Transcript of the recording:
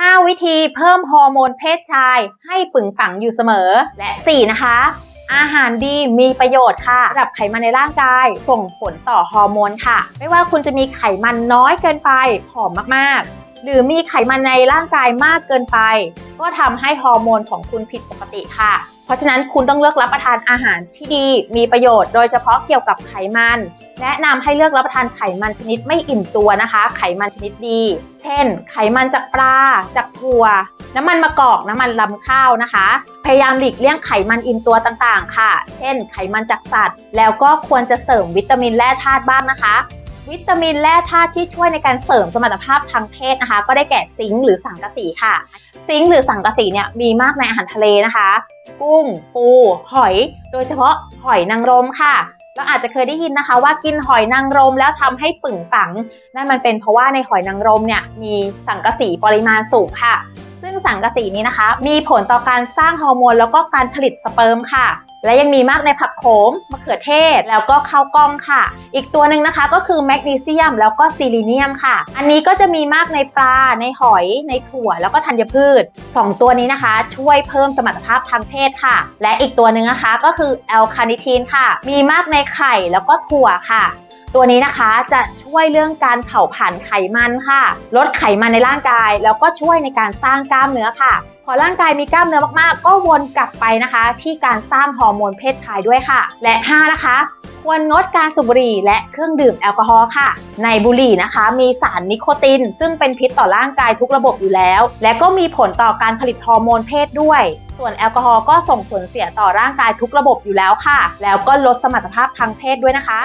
5 วิธีเพิ่มฮอร์โมนเพศชายให้ปึงปังอยู่เสมอ และ 4 นะคะ อาหารดีมีประโยชน์ค่ะระดับไขมันในร่างกาย ส่งผลต่อฮอร์โมนค่ะ ไม่ว่าคุณจะมีไขมันน้อยเกินไปผอมมากๆ หรือมีไขมันในร่างกายมากเกินไป ก็ทำให้ฮอร์โมนของคุณผิดปกติค่ะ ราะฉะนั้นคุณต้องเลือกรับประทานอาหารที่ดีมีประโยชน์โดยเฉพาะเกี่ยวกับไขมัน แนะนำให้เลือกรับประทานไขมันชนิดไม่อิ่มตัวนะคะ ไขมันชนิดดี เช่น ไขมันจากปลาจากถั่ว น้ำมันมะกอกน้ำมันลำข้าวนะคะ พยายามหลีกเลี่ยงไขมันอิ่มตัวต่างๆ ค่ะ เช่น ไขมันจากสัตว์ แล้วก็ควรจะเสริมวิตามินแร่ธาตุบ้างนะคะ วิตามินแร่ธาตุที่ช่วยในการเสริมสมรรถภาพทางเพศนะคะ ก็ได้แก่ซิงค์หรือสังกะสีค่ะ ซิงค์หรือสังกะสีเนี่ยมีมากในอาหารทะเลนะคะ กุ้ง ปู หอย โดยเฉพาะหอยนางรมค่ะเราอาจจะเคยได้ยินนะคะว่ากินหอยนางรมแล้วทำให้ปึ่งปังนั่นมันเป็นเพราะว่าในหอยนางรมเนี่ยมีสังกะสีปริมาณสูงค่ะ ซึ่งสังกะสีนี้นะคะ มีผลต่อการสร้างฮอร์โมนแล้วก็การผลิตสเปิร์มค่ะ และยังมีมากในผักโขมมะเขือเทศ แล้วก็ข้าวกล้องค่ะ อีกตัวหนึ่งนะคะก็คือแมกนีเซียมแล้วก็ซีลิเนียมค่ะ อันนี้ก็จะมีมากในปลา ในหอย ในถั่ว แล้วก็ธัญพืช 2 ตัวนี้นะคะ ช่วยเพิ่มสมรรถภาพทางเพศค่ะ และอีกตัวหนึ่งนะคะก็คือแอลคาเนิทีนค่ะ มีมากในไข่แล้วก็ถั่วค่ะตัวนี้นะคะจะช่วยเรื่องการเผาผลาญไขมันค่ะ ลดไขมันในร่างกาย แล้วก็ช่วยในการสร้างกล้ามเนื้อค่ะ พอร่างกายมีกล้ามเนื้อมากๆ ก็วนกลับไปนะคะ ที่การสร้างฮอร์โมนเพศชายด้วยค่ะ และ 5 นะคะ ควรงดการสูบบุหรี่และเครื่องดื่มแอลกอฮอล์ค่ะ ในบุหรี่นะคะ มีสารนิโคติน ซึ่งเป็นพิษต่อร่างกายทุกระบบอยู่แล้ว และก็มีผลต่อการผลิตฮอร์โมนเพศด้วย ส่วนแอลกอฮอล์ก็ส่งผลเสียต่อร่างกายทุกระบบอยู่แล้วค่ะ แล้วก็ลดสมรรถภาพทางเพศด้วยนะคะ